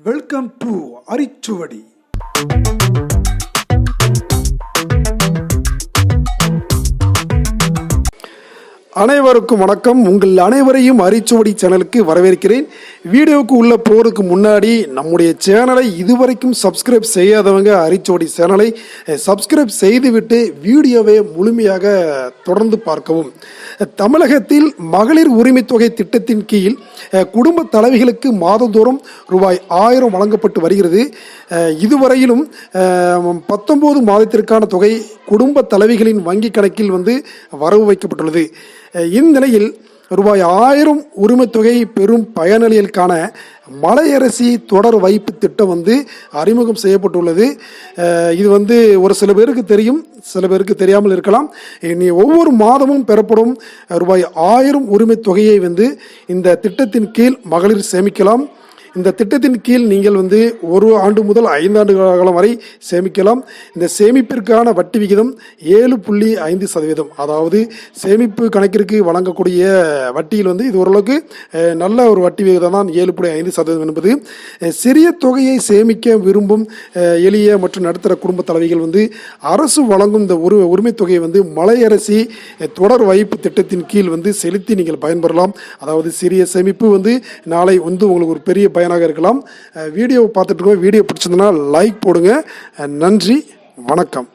Welcome to அரிச்சுவடி. அனைவருக்கும் வணக்கம். உங்கள் அனைவரையும் அரிச்சுவடி சேனலுக்கு வரவேற்கிறேன். வீடியோவுக்கு உள்ள போறதுக்கு முன்னாடி நம்முடைய சேனலை இதுவரைக்கும் சப்ஸ்கிரைப் செய்யாதவங்க அரிச்சுவடி சேனலை சப்ஸ்கிரைப் செய்துவிட்டு வீடியோவை முழுமையாக தொடர்ந்து பார்க்கவும். தமிழகத்தில் மகளிர் உரிமை தொகை திட்டத்தின் கீழ் குடும்ப தலைவிகளுக்கு மாதந்தோறும் ரூபாய் ஆயிரம் வழங்கப்பட்டு வருகிறது. இதுவரையிலும் பத்தொம்போது மாதத்திற்கான தொகை குடும்ப தலைவிகளின் வங்கி கணக்கில் வந்து வரவு வைக்கப்பட்டுள்ளது. இந்நிலையில் ரூபாய் ஆயிரம் உரிமத்தொகை பெறும் பயனாளிகளுக்கான மலையரசி தொடர் வைப்பு திட்டம் வந்து அறிமுகம் செய்யப்பட்டுள்ளது. இது வந்து ஒரு சில பேருக்கு தெரியும் சில பேருக்கு தெரியாமல் இருக்கலாம். இனி ஒவ்வொரு மாதமும் பெறப்படும் ரூபாய் ஆயிரம் உரிமைத் தொகையை வந்து இந்த திட்டத்தின் கீழ் மகளிர் சேமிக்கலாம். இந்த திட்டத்தின் கீழ் நீங்கள் வந்து ஒரு ஆண்டு முதல் ஐந்தாண்டு காலம் வரை சேமிக்கலாம். இந்த சேமிப்பிற்கான வட்டி விகிதம் ஏழு புள்ளி ஐந்து சதவீதம். அதாவது சேமிப்பு கணக்கிற்கு வழங்கக்கூடிய வட்டியில் வந்து இது ஓரளவுக்கு நல்ல ஒரு வட்டி விகிதம் தான். ஏழு புள்ளி ஐந்து சதவீதம் என்பது. சிறிய தொகையை சேமிக்க விரும்பும் எளிய மற்றும் நடுத்தர குடும்ப தலைவிகள் வந்து அரசு வழங்கும் இந்த ஒரு உரிமைத் தொகையை வந்து மலையரசி தொடர் வைப்பு திட்டத்தின் கீழ் வந்து செலுத்தி நீங்கள் பயன்பெறலாம். அதாவது சிறிய சேமிப்பு வந்து நாளை வந்து உங்களுக்கு ஒரு பெரிய பயனாக இருக்கலாம். வீடியோ பார்த்துட்டு இருக்கோம். வீடியோ பிடிச்சிருந்தனா லைக் போடுங்க. நன்றி. வணக்கம்.